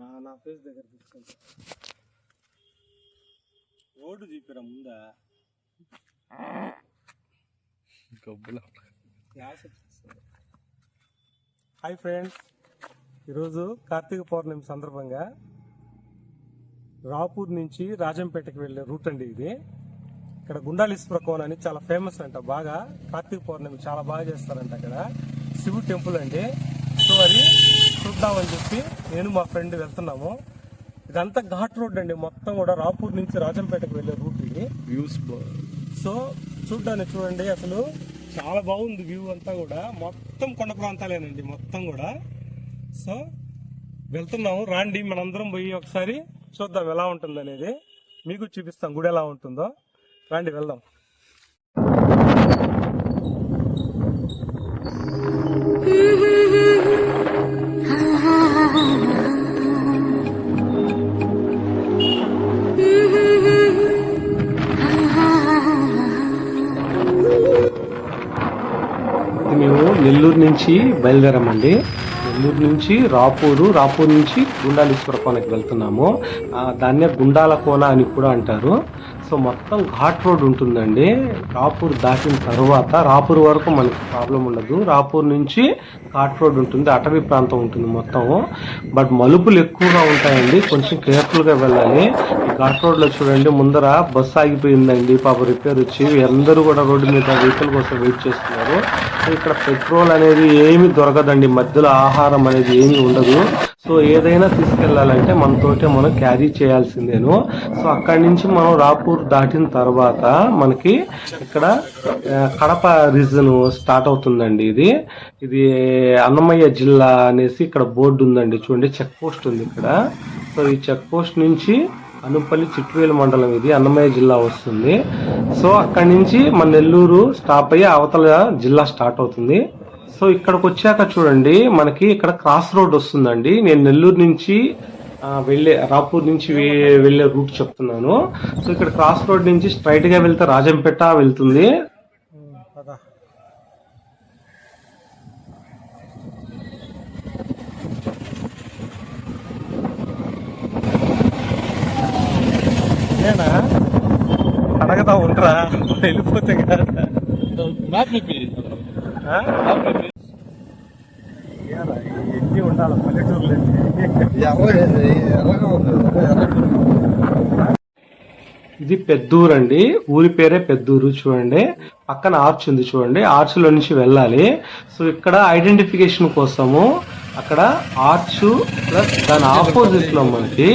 నా నా ఫేస్ దగ్గర రోడ్డు చూపిరా ముందా? గబ్బులా. Hi friends. ఈరోజు కార్తీక పౌర్ణమి సందర్భంగా రాపూర్ నుంచి రాజంపేటకి వెళ్ళే రూట్ అండి ఇది. ఇక్కడ గుండాలీశ్వర కోన అని చాలా ఫేమస్ అంట. బాగా కార్తీక పౌర్ణమి చాలా బాగా చేస్తారంట అక్కడ. శివుడు టెంపుల్ అండి. సో అది చూద్దామని చెప్పి నేను మా ఫ్రెండ్ వెళ్తున్నాము. ఇదంతా ఘాట్ రోడ్ అండి. మొత్తం కూడా రాపూర్ నుంచి రాజంపేటకి వెళ్ళే రూట్ ఇది. వ్యూస్ సో చూడ్డానికి చూడండి అసలు చాలా బాగుంది వ్యూ అంతా కూడా. మొత్తం కొండ ప్రాంతాలేనండి మొత్తం కూడా. సో వెళ్తున్నాము. రాండి మనందరం పోయి ఒకసారి చూద్దాం ఎలా ఉంటుంది అనేది మీకు చూపిస్తాం గుడి ఎలా ఉంటుందో. రాండి వెళ్దాం. నుంచి బయలుదేరామండి. నెల్లూరు నుంచి రాపూరు రాపూర్ నుంచి గుండాలీశ్వర కోనకి వెళ్తున్నాము. దాన్నే గుండాల కోన అని కూడా అంటారు. సో మొత్తం ఘాట్ రోడ్ ఉంటుందండి. రాపూర్ దాటిన తర్వాత రాపూర్ వరకు మనకి ప్రాబ్లం ఉండదు. రాపూర్ నుంచి ఘాట్ రోడ్ ఉంటుంది. అటవీ ప్రాంతం ఉంటుంది మొత్తం. బట్ మలుపులు ఎక్కువగా ఉంటాయండి. కొంచెం కేర్ఫుల్గా వెళ్ళాలి. ఘాట్ రోడ్లో చూడండి ముందర బస్సు ఆగిపోయిందండి. పాప రిపేర్ వచ్చి అందరూ కూడా రోడ్డు మీద వెహికల్ కోసం వెయిట్ చేస్తున్నారు. ఇక్కడ పెట్రోల్ అనేది ఏమి దొరకదండి. మధ్యలో ఆహారం అనేది ఏమి ఉండదు. సో ఏదైనా తీసుకెళ్ళాలంటే మనతోటే మనం క్యారీ చేయాల్సిందేను. సో అక్కడి నుంచి మనం రాపూర్ దాటిన తర్వాత మనకి ఇక్కడ కడప రీజన్ స్టార్ట్ అవుతుందండి ఇది. ఇది అన్నమయ్య జిల్లా అనేసి ఇక్కడ బోర్డు ఉందండి. చూడండి చెక్ పోస్ట్ ఉంది ఇక్కడ. సో ఈ చెక్ పోస్ట్ నుంచి అనుపల్లి చిట్టువేలు మండలం ఇది అన్నమయ్య జిల్లా వస్తుంది. సో అక్కడి నుంచి మన నెల్లూరు స్టాప్ అయ్యి అవతల జిల్లా స్టార్ట్ అవుతుంది. సో ఇక్కడికి వచ్చాక చూడండి మనకి ఇక్కడ క్రాస్ రోడ్ వస్తుందండి. నేను నెల్లూరు నుంచి వెళ్ళే రాపూర్ నుంచి వెళ్ళే రూట్ చెప్తున్నాను. సో ఇక్కడ క్రాస్ రోడ్ నుంచి స్ట్రైట్గా వెళ్తే రాజంపేట వెళ్తుంది. అడగదా ఉండరా? వెళ్ళిపోతే కదా. ఎన్ని ఉండాలి? పల్లెటూరులో ఇది పెద్దూరు అండి. ఊరి పేరే పెద్దూరు చూడండి. పక్కన ఆర్చ్ ఉంది చూడండి. ఆర్చ్లో నుంచి వెళ్ళాలి. సో ఇక్కడ ఐడెంటిఫికేషన్ కోసము అక్కడ ఆర్చ్ ప్లస్ దాని ఆపోజిట్లో మనకి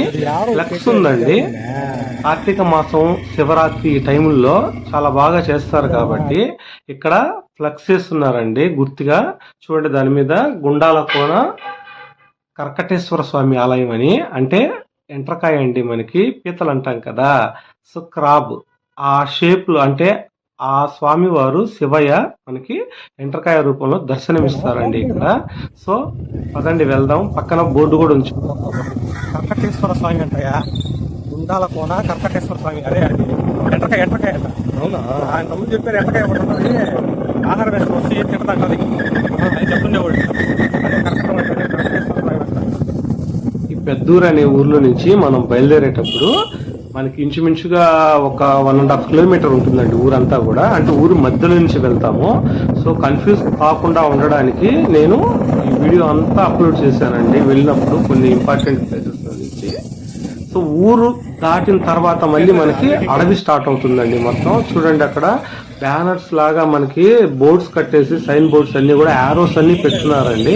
ఫ్లెక్స్ ఉందండి. కార్తీక మాసం శివరాత్రి ఈ టైముల్లో చాలా బాగా చేస్తారు కాబట్టి ఇక్కడ ఫ్లెక్స్ చేస్తున్నారండి. గుర్తుగా చూడండి దాని మీద గుండాల కోన కర్కటేశ్వర స్వామి ఆలయం అని. అంటే ఎంట్రకాయ అండి మనకి పీతలు అంటాం కదా. సో క్రాబ్ ఆ షేప్లో అంటే ఆ స్వామి వారు శివయ్య మనకి ఎంట్రకాయ రూపంలో దర్శనమిస్తారండి ఇక్కడ. సో పదండి వెళ్దాం. పక్కన బోర్డు కూడా ఉంచు కర్కటేశ్వర స్వామి అంటయా గుండాల కోన కర్కటేశ్వర స్వామి. అదే అది ఎంటకాయ ఎంటకాయ అంట అవునా? ఆయన తమ్ముడు చెప్పారు ఒకటి ఉన్నది ఆహారం వేసి వచ్చి తింటాం కదా. అని చెప్తుండేవాడు అదే కర్కటేశ్వర స్వామి ఈ పెద్దూరు అనే ఊర్లో నుంచి మనం బయలుదేరేటప్పుడు మనకి ఇంచుమించుగా ఒక వన్ అండ్ హాఫ్ కిలోమీటర్ ఉంటుందండి ఊరంతా కూడా. అంటే ఊరు మధ్యలో నుంచి వెళ్తాము. సో కన్ఫ్యూజ్ కాకుండా ఉండడానికి నేను ఈ వీడియో అంతా అప్లోడ్ చేశానండి. వెళ్ళినప్పుడు కొన్ని ఇంపార్టెంట్ ప్లేసెస్ నుంచి సో ఊరు దాటిన తర్వాత మళ్ళీ మనకి అడవి స్టార్ట్ అవుతుందండి మొత్తం. చూడండి అక్కడ బ్యానర్స్ లాగా మనకి బోర్డ్స్ కట్టేసి సైన్ బోర్డ్స్ అన్ని కూడా యారోస్ అన్ని పెట్టున్నారండి.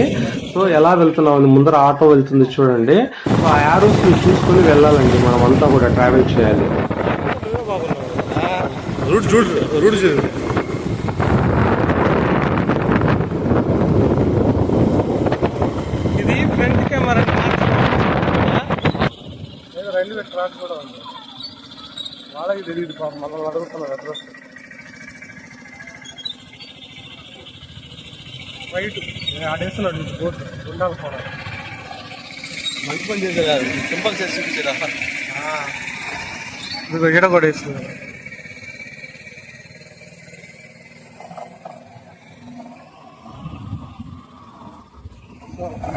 సో ఎలా వెళ్తున్నామండి ముందర ఆటో వెళ్తుంది చూడండి. సో ఆ యారోస్ చూసుకొని చూసుకుని వెళ్ళాలండి మనం అంతా కూడా ట్రావెల్ చేయాలి రూట్ రూట్ రూట్ చూడు ఇది ఫ్రంట్ కెమెరా ఏదో ట్రాక్ కూడా ఉంది. వాళ్ళకి తెలియదు పాపం మనల్ని అడుగుతున్నారు అడ్రస్. రైట్ ఆడేస్తున్నాడు బోర్డు గుండాల కోన మంచి పని చేశారు సింపల్ చేసి చూపించారా ఇదిగో ఈడ కూడా వేస్తున్నారు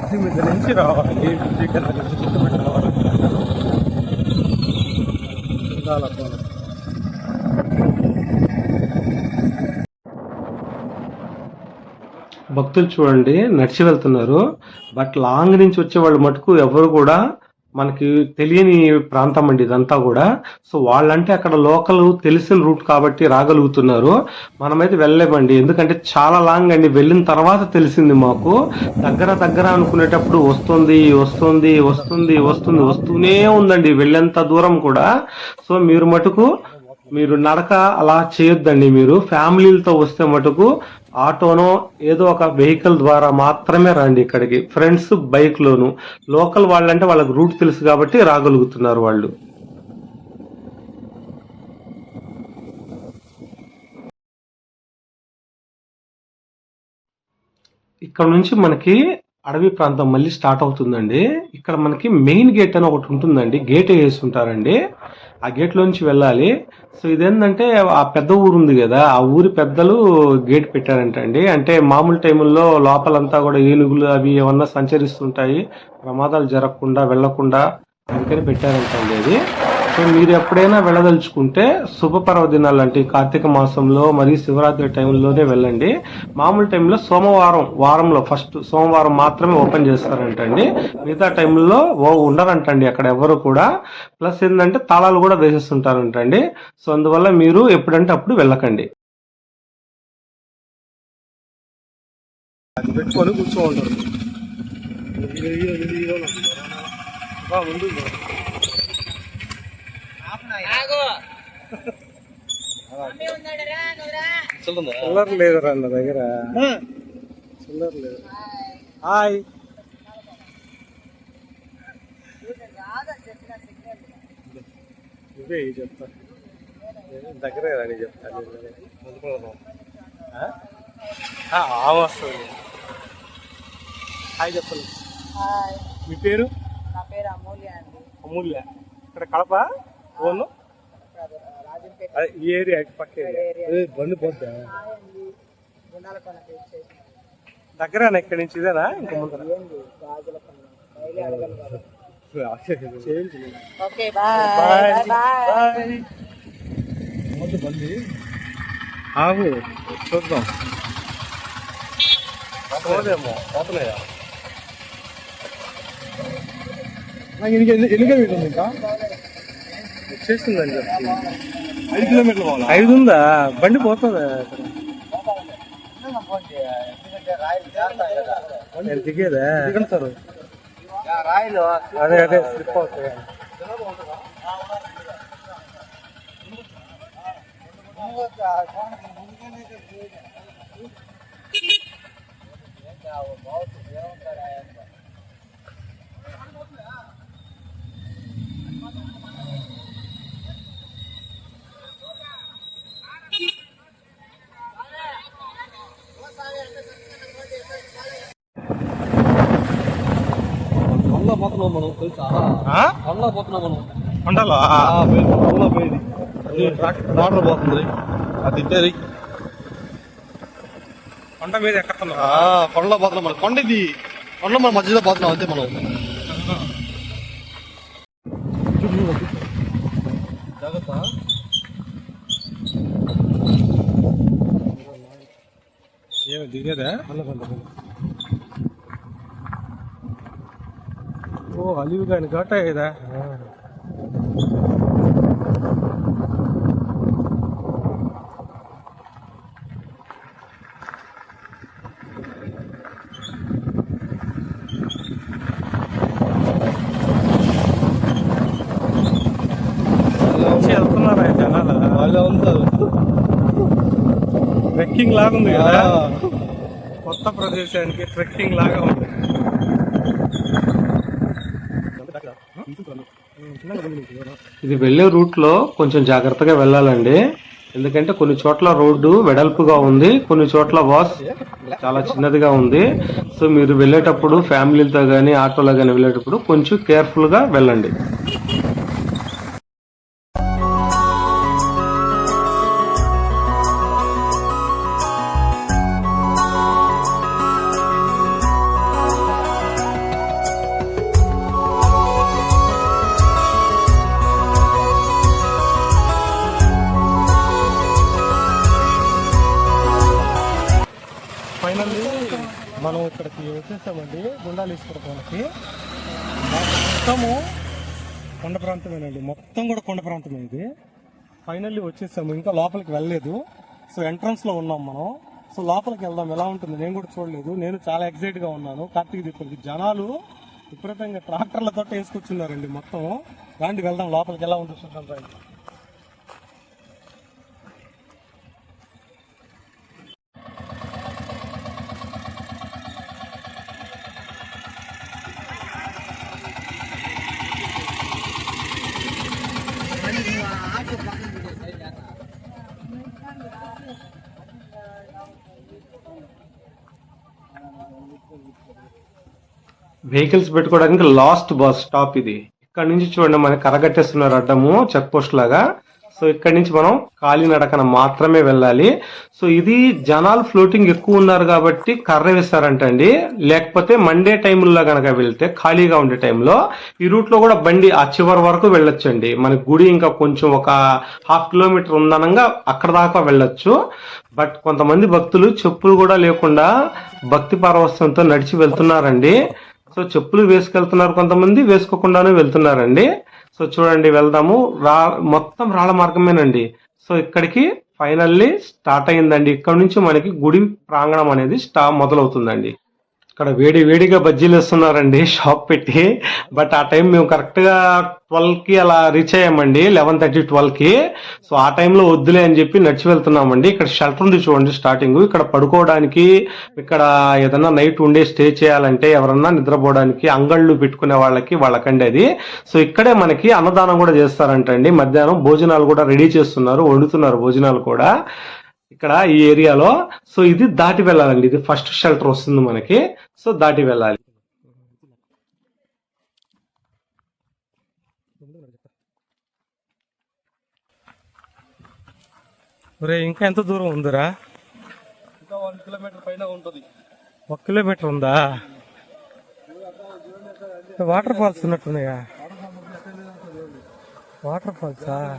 ఇంటి మీద నుంచి రావాలి. ఇంటి దగ్గర భక్తులు చూడండి నడిచి వెళ్తున్నారు. బట్ లాంగ్ నుంచి వచ్చే వాళ్ళు మటుకు ఎవరు కూడా మనకి తెలియని ప్రాంతం అండి ఇదంతా కూడా. సో వాళ్ళంటే అక్కడ లోకల్ తెలిసిన రూట్ కాబట్టి రాగలుగుతున్నారు. మనమైతే వెళ్ళలేమండి. ఎందుకంటే చాలా లాంగ్ అండి. వెళ్ళిన తర్వాత తెలిసింది మాకు. దగ్గర దగ్గర అనుకునేటప్పుడు వస్తుంది వస్తుంది వస్తుంది వస్తుంది వస్తూనే ఉందండి. వెళ్ళేంత దూరం కూడా. సో మీరు మటుకు మీరు నడక అలా చేయొద్దండి మీరు. ఫ్యామిలీలతో వస్తే మటుకు ఆటోనో ఏదో ఒక వెహికల్ ద్వారా మాత్రమే రండి ఇక్కడికి. ఫ్రెండ్స్ బైక్ లోను లోకల్ వాళ్ళంటే వాళ్ళకి రూట్ తెలుసు కాబట్టి రాగలుగుతున్నారు వాళ్ళు. ఇక్కడ నుంచి మనకి అడవి ప్రాంతం మళ్ళీ స్టార్ట్ అవుతుందండి. ఇక్కడ మనకి మెయిన్ గేట్ అని ఒకటి ఉంటుందండి. గేట్ వేసి ఉంటారండి. ఆ గేట్ లోంచి వెళ్ళాలి. సో ఇదేంటంటే ఆ పెద్ద ఊరు ఉంది కదా ఆ ఊరి పెద్దలు గేట్ పెట్టారంట అండి అంటే మామూలు టైముల్లో లోపలంతా కూడా ఏనుగులు అవి ఏమన్నా సంచరిస్తుంటాయి ప్రమాదాలు జరగకుండా వెళ్ళకుండా అందుకని పెట్టారంటండి అది. సో మీరు ఎప్పుడైనా వెళ్ళదలుచుకుంటే శుభ పర్వదినాలు అంటే కార్తీక మాసంలో మరియు శివరాత్రి టైంలోనే వెళ్ళండి మామూలు టైంలో సోమవారం వారంలో ఫస్ట్ సోమవారం మాత్రమే ఓపెన్ చేస్తారంటండి మిగతా టైంలో ఓ ఉండరంటండి అక్కడ ఎవరు కూడా ప్లస్ ఏంటంటే తాళాలు కూడా వేసేస్తుంటారంటండి సో అందువల్ల మీరు ఎప్పుడంటే అప్పుడు వెళ్ళకండి పెట్టుకొని కూర్చో చిల్లర లేదురా నా దగ్గర. చిల్లర లేదు. హాయ్. ఇవే చెప్తా. దగ్గరే రాని చెప్తా వస్తుంది. హాయ్ చెప్పండి హాయ్. మీ పేరు? నా పేరు అమూల్య అండి. అమూల్య. ఇక్కడ కడప? అదే ఈ ఏరియా పక్క బండి పోద్దా? దగ్గరేనా ఇక్కడి నుంచి? ఇదేనా? ఇంకా change okay bye. Bye. Bye బండి. ఆగు చూద్దాం. పోదేమో పోతున్నాయా? ఎన్ని కిలోమీటర్లు ఇంకా? వచ్చేసిందని చెప్పి ఐదు కిలోమీటర్లు పోవాలా? ఐదు ఉందా బండి పోతుందా నేను దిగేదా? దిగండి సార్. అదే అదే స్లిప్ అవుతాయి. కొండలో పోతున్నాం మనం తెలుసా కొండలో పోతున్నాం మనం. పోయింది, కొండలో పోయింది ట్రాక్టర్ పోతుంది. అది తిట్టేది కొండ మీద ఎక్కడున్నా ఆ, కొండలో పోతున్నాం మనం. కొండ ఇది. కొండ మన మధ్యలో పోతున్నాం అంతే మనం. జాగ్రత్త. ఏమి దిగేదా? ఓ అలివి కాని ఘాట ఇదా వెళ్తున్నారా జనాలు? వాళ్ళే ఉంది ట్రెక్కింగ్ లాగా ఉంది కదా. కొత్త ప్రదేశానికి ట్రెక్కింగ్ లాగా ఉంది. ఇది వెళ్ళే రూట్లో కొంచెం జాగ్రత్తగా వెళ్ళాలండి. ఎందుకంటే కొన్ని చోట్ల రోడ్డు వెడల్పుగా ఉంది కొన్ని చోట్ల వాస్ చాలా చిన్నదిగా ఉంది. సో మీరు వెళ్ళేటప్పుడు ఫ్యామిలీతో కానీ ఆటోలో కానీ వెళ్ళేటప్పుడు కొంచెం కేర్ఫుల్గా వెళ్ళండి. మనం ఇక్కడికి వచ్చేసామండి గుండాలీశ్వర కోనకి మొత్తము కొండ ప్రాంతమేనండి. మొత్తం కూడా కొండ ప్రాంతమే ఇది. ఫైనల్లీ వచ్చేసాము ఇంకా లోపలికి వెళ్ళలేదు. సో ఎంట్రన్స్లో ఉన్నాం మనం. సో లోపలికి వెళ్దాం. ఎలా ఉంటుంది? నేను కూడా చూడలేదు. నేను చాలా ఎక్సైట్గా ఉన్నాను. కార్తీక దీపానికి జనాలు విపరీతంగా ట్రాక్టర్లతో వేసుకొచ్చున్నారండి మొత్తం. రాండి వెళ్దాం. లోపలికి ఎలా ఉంటుంది చూద్దాం రండి. వెహికల్స్ పెట్టుకోవడానికి లాస్ట్ బస్ స్టాప్ ఇది. ఇక్కడ నుంచి చూడండి మనకి కరగట్టేస్తున్నారు అడ్డము చెక్ పోస్ట్ లాగా. సో ఇక్కడ నుంచి మనం కాలినడకన మాత్రమే వెళ్ళాలి. సో ఇది జనాలు ఫ్లోటింగ్ ఎక్కువ ఉన్నారు కాబట్టి కర్ర వేస్తారంటండి లేకపోతే మండే టైంలో గనక వెళ్తే ఖాళీగా ఉండే టైంలో ఈ రూట్లో కూడా బండి ఆ చివరి వరకు వెళ్ళొచ్చండి. మన గుడి ఇంకా కొంచెం ఒక హాఫ్ కిలోమీటర్ ఉందనంగా అక్కడ దాకా వెళ్ళొచ్చు. బట్ కొంతమంది భక్తులు చెప్పులు కూడా లేకుండా భక్తి పారవస్యంతో నడిచి వెళ్తున్నారండి. సో చెప్పులు వేసుకెళ్తున్నారు కొంతమంది వేసుకోకుండానే వెళ్తున్నారండి. సో చూడండి వెళ్దాము. రా మొత్తం రాళ్ళ మార్గమేనండి. సో ఇక్కడికి ఫైనల్లీ స్టార్ట్ అయిందండి ఇక్కడ నుంచి మనకి గుడి ప్రాంగణం అనేది స్టా మొదలవుతుందండి. ఇక్కడ వేడి వేడిగా బజ్జీలు వేస్తున్నారండి షాప్ పెట్టి. బట్ ఆ టైం మేము కరెక్ట్గా ట్వెల్వ్కి అలా రీచ్ అయ్యామండి లెవెన్ థర్టీ ట్వెల్వ్కి. సో ఆ టైంలో వద్దులే అని చెప్పి నడిచి వెళ్తున్నామండి. ఇక్కడ షెల్టర్ ఉంది చూడండి స్టార్టింగ్ ఇక్కడ పడుకోవడానికి ఇక్కడ ఏదన్నా నైట్ ఉండే స్టే చేయాలంటే ఎవరన్నా నిద్రపోవడానికి అంగళ్ళు పెట్టుకునే వాళ్ళకి వాళ్ళకండి అది. సో ఇక్కడే మనకి అన్నదానం కూడా చేస్తారంటండి. మధ్యాహ్నం భోజనాలు కూడా రెడీ చేస్తున్నారు వండుతున్నారు భోజనాలు కూడా. ఇక్కడ ఈ ఏరియాలో సో ఇది దాటి వెళ్ళాలండి. ఇది ఫస్ట్ షెల్టర్ వస్తుంది మనకి. సో దాటి వెళ్ళాలి. ఒరే ఇంకా ఎంత దూరం ఉందిరా? ఇంకా వన్ కిలోమీటర్ పైన ఉంటుంది. ఒక కిలోమీటర్ ఉందా? వాటర్ ఫాల్స్ ఉన్నట్టున్నాయా? వాటర్ ఫాల్సా? ఆ.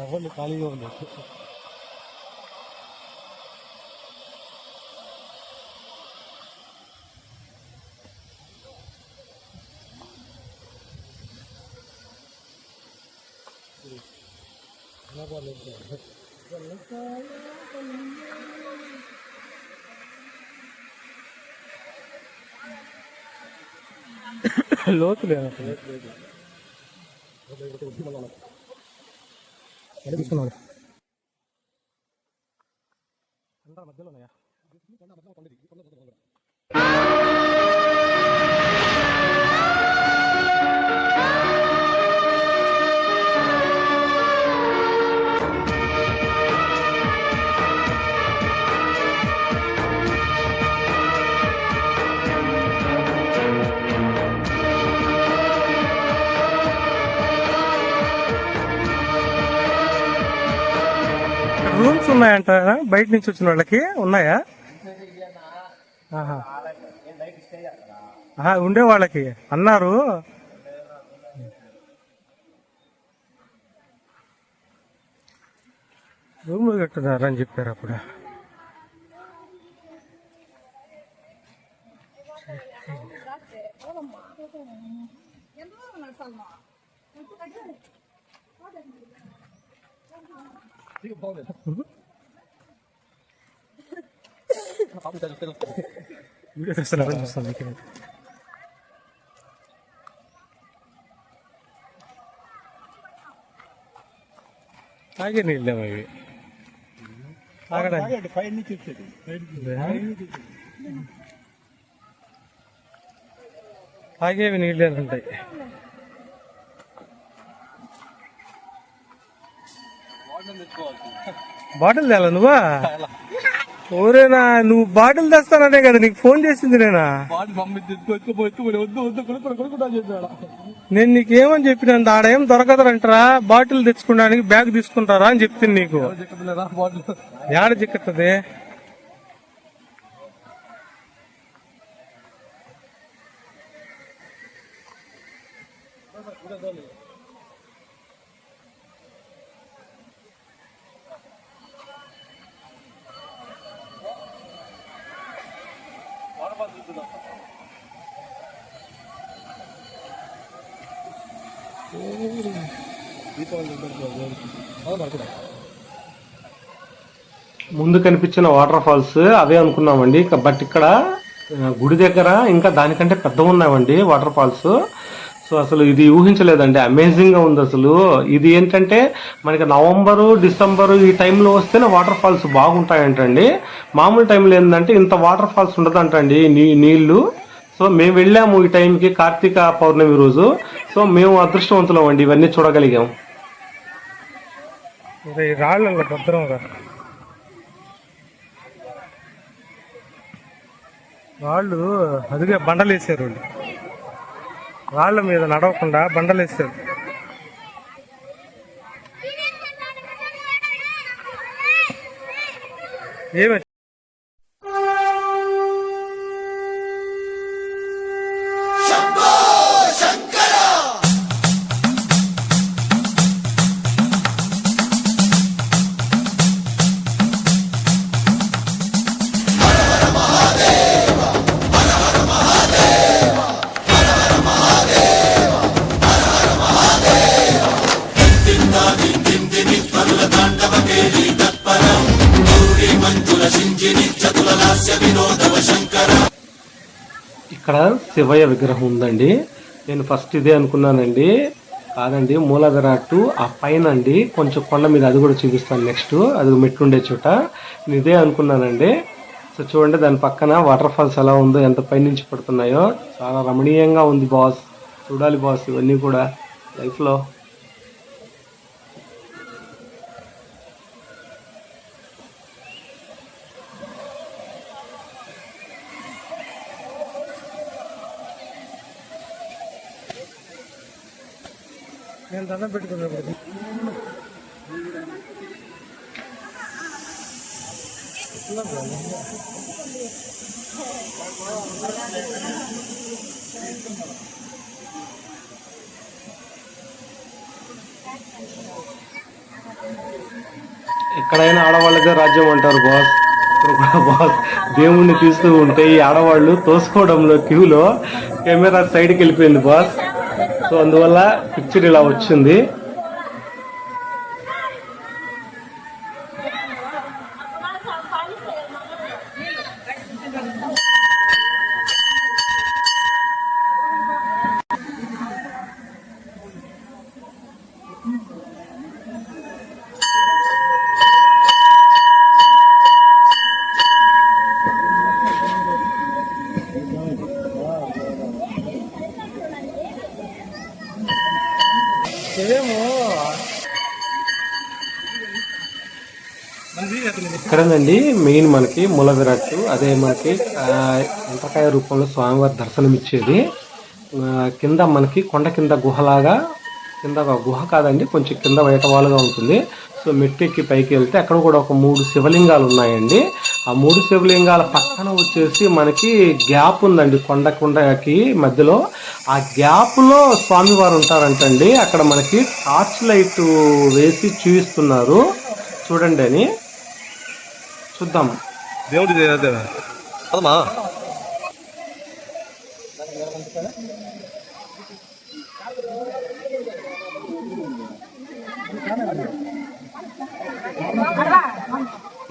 ఎవరిని ఖాళీగా ఉంది లోతు లేదు అసలు. ఎక్కడ తీసుకున్నాడు మధ్యలో ఉన్నాయా? రూమ్స్ ఉన్నాయంట. బయట నుంచి వచ్చిన వాళ్ళకి ఉన్నాయా? ఆహా. ఉండే వాళ్ళకి. అన్నారు. రూమ్ కట్టున్నారు అని చెప్పారు అప్పుడు. వీడియో తీస్తున్నారని చూస్తాను మీకు తాగే నీళ్ళేమో ఇవి తాగడానికి పైన నుంచి వచ్చేది తాగేవి నీళ్ళే బాటిల్ తేలా నువ్వా? ఓరేనా నువ్వు బాటిల్ తెస్తాననే కదా నీకు ఫోన్ చేసింది నేనా? నేను నీకేమని చెప్పిన ఆడ ఏం దొరకదంటరా బాటిల్ తెచ్చుకోవడానికి బ్యాగ్ తీసుకుంటారా అని చెప్తుంది నీకు. ఏడ చిక్కుతుంది? ముందు కనిపించిన వాటర్ ఫాల్స్ అవే అనుకున్నామండి. బట్ ఇక్కడ గుడి దగ్గర ఇంకా దానికంటే పెద్దగా ఉన్నాయండి వాటర్ ఫాల్స్. సో అసలు ఇది ఊహించలేదండి. అమేజింగ్గా ఉంది అసలు. ఇది ఏంటంటే మనకి నవంబరు డిసెంబరు ఈ టైంలో వస్తేనే వాటర్ ఫాల్స్ బాగుంటాయంటండి. మామూలు టైంలో ఏంటంటే ఇంత వాటర్ ఫాల్స్ ఉండదంటండి నీ నీళ్ళు సో మేము వెళ్ళాము ఈ టైంకి కార్తీక పౌర్ణమి రోజు. సో మేము అదృష్టవంతులం అండి. ఇవన్నీ చూడగలిగాం. రాళ్ళ భద్రం వాళ్ళు రాళ్ళు అదిగే బండలు వేసారు వాళ్ళు. వాళ్ళ మీద నడవకుండా బండలు వేసారు ఏమే శివయ్య విగ్రహం ఉందండి. నేను ఫస్ట్ ఇదే అనుకున్నానండి. కాదండి మూల విరాట్ ఆ పైన అండి కొంచెం కొండ మీద అది కూడా చూపిస్తాను నెక్స్ట్ అది మెట్లుండే చోట. నేను ఇదే అనుకున్నానండి. సో చూడండి దాని పక్కన వాటర్ ఫాల్స్ ఎలా ఉందో ఎంత పైనుంచి పడుతున్నాయో. చాలా రమణీయంగా ఉంది బాస్ చూడాలి బాస్ ఇవన్నీ కూడా. లైఫ్లో దండం పెట్టుకున్నప్పుడు ఎక్కడైనా ఆడవాళ్ళకే రాజ్యం అంటారు బాస్ బాస్ దేవుణ్ణి తీస్తూ ఉంటే ఈ ఆడవాళ్ళు తోసుకోవడంలో క్యూలో కెమెరా సైడ్కి వెళ్ళిపోయింది బాస్ సో అందువల్ల పిక్చర్ ఇలా వచ్చింది. ఇక్కడనండి మెయిన్ మనకి మూల విరాట్ అదే మనకి ఎంటకాయ రూపంలో స్వామివారి దర్శనం ఇచ్చేది కింద మనకి కొండ కింద గుహలాగా కింద ఒక గుహ కాదండి కొంచెం కింద వైటవాలుగా ఉంటుంది. సో మెట్టెక్కి పైకి వెళ్తే అక్కడ కూడా ఒక మూడు శివలింగాలు ఉన్నాయండి. ఆ మూడు శివలింగాల పక్కన వచ్చేసి మనకి గ్యాప్ ఉందండి కొండ కొండకి మధ్యలో. ఆ గ్యాప్లో స్వామివారు ఉంటారంటండి. అక్కడ మనకి టార్చ్ లైట్ వేసి చూపిస్తున్నారు చూడండి అని. చూద్దాం. దేవుడి అదమ్మా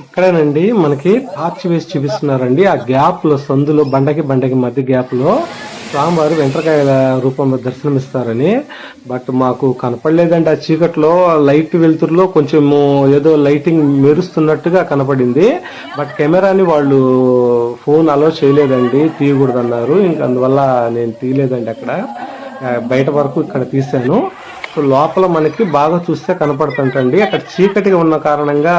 ఇక్కడేనండి మనకి టార్చ్ వేసి చూపిస్తున్నారండి. ఆ గ్యాప్లో సందులో బండకి బండకి మధ్య గ్యాప్లో స్వామివారు వెంట్రకాయల రూపంలో దర్శనమిస్తారని. బట్ మాకు కనపడలేదండి ఆ చీకట్లో. లైట్ వెలుతురులో కొంచెము ఏదో లైటింగ్ మెరుస్తున్నట్టుగా కనపడింది. బట్ కెమెరాని వాళ్ళు ఫోన్ అలో చేయలేదండి తీయకూడదన్నారు. ఇంకా అందువల్ల నేను తీయలేదండి అక్కడ. బయట వరకు ఇక్కడ తీశాను. సో లోపల మనకి బాగా చూస్తే కనపడుతుంటండి. అక్కడ చీకటిగా ఉన్న కారణంగా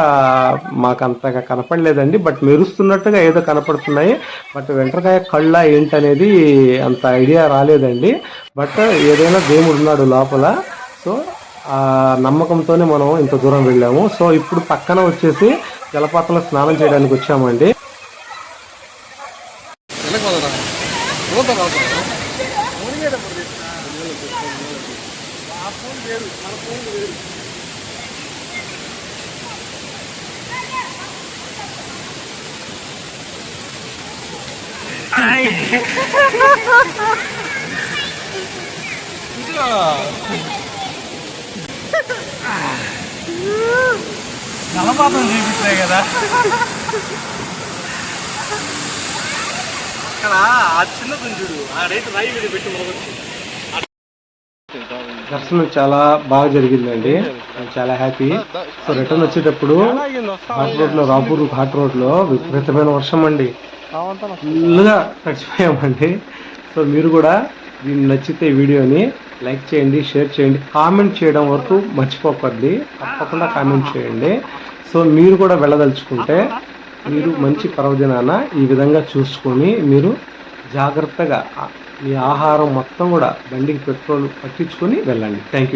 మాకు అంతగా కనపడలేదండి. బట్ మెరుస్తున్నట్టుగా ఏదో కనపడుతున్నాయి. బట్ వెంటకాయ కళ్ళ ఏంటనేది అంత ఐడియా రాలేదండి. బట్ ఏదైనా దేవుడు ఉన్నాడు లోపల. సో ఆ నమ్మకంతోనే మనం ఇంత దూరం వెళ్ళాము. సో ఇప్పుడు పక్కన వచ్చేసి జలపాతంలో స్నానం చేయడానికి వచ్చామండి. నలపాతం చూపించాయి కదా. అక్కడ ఆ చిన్న గుంజుడు ఆ రైతు రాయి మీద పెట్టి మొదలు దర్శనం చాలా బాగా జరిగిందండి. చాలా హ్యాపీ. సో రిటర్న్ వచ్చేటప్పుడు ఘాట్ రోడ్లో రాపూర్ ఘాట్ రోడ్లో విపరీతమైన వర్షం అండి. ఫుల్గా తడిచిపోయామండి సో మీరు కూడా దీన్ని నచ్చితే వీడియోని లైక్ చేయండి షేర్ చేయండి కామెంట్ చేయడం వరకు మర్చిపోకండి. తప్పకుండా కామెంట్ చేయండి. సో మీరు కూడా వెళ్ళదలుచుకుంటే మీరు మంచి పర్వదినాన ఈ విధంగా చూసుకొని మీరు జాగ్రత్తగా మీ ఆహారం మొత్తం కూడా బండికి పెట్రోల్ పట్టించుకొని వెళ్ళండి. Thank you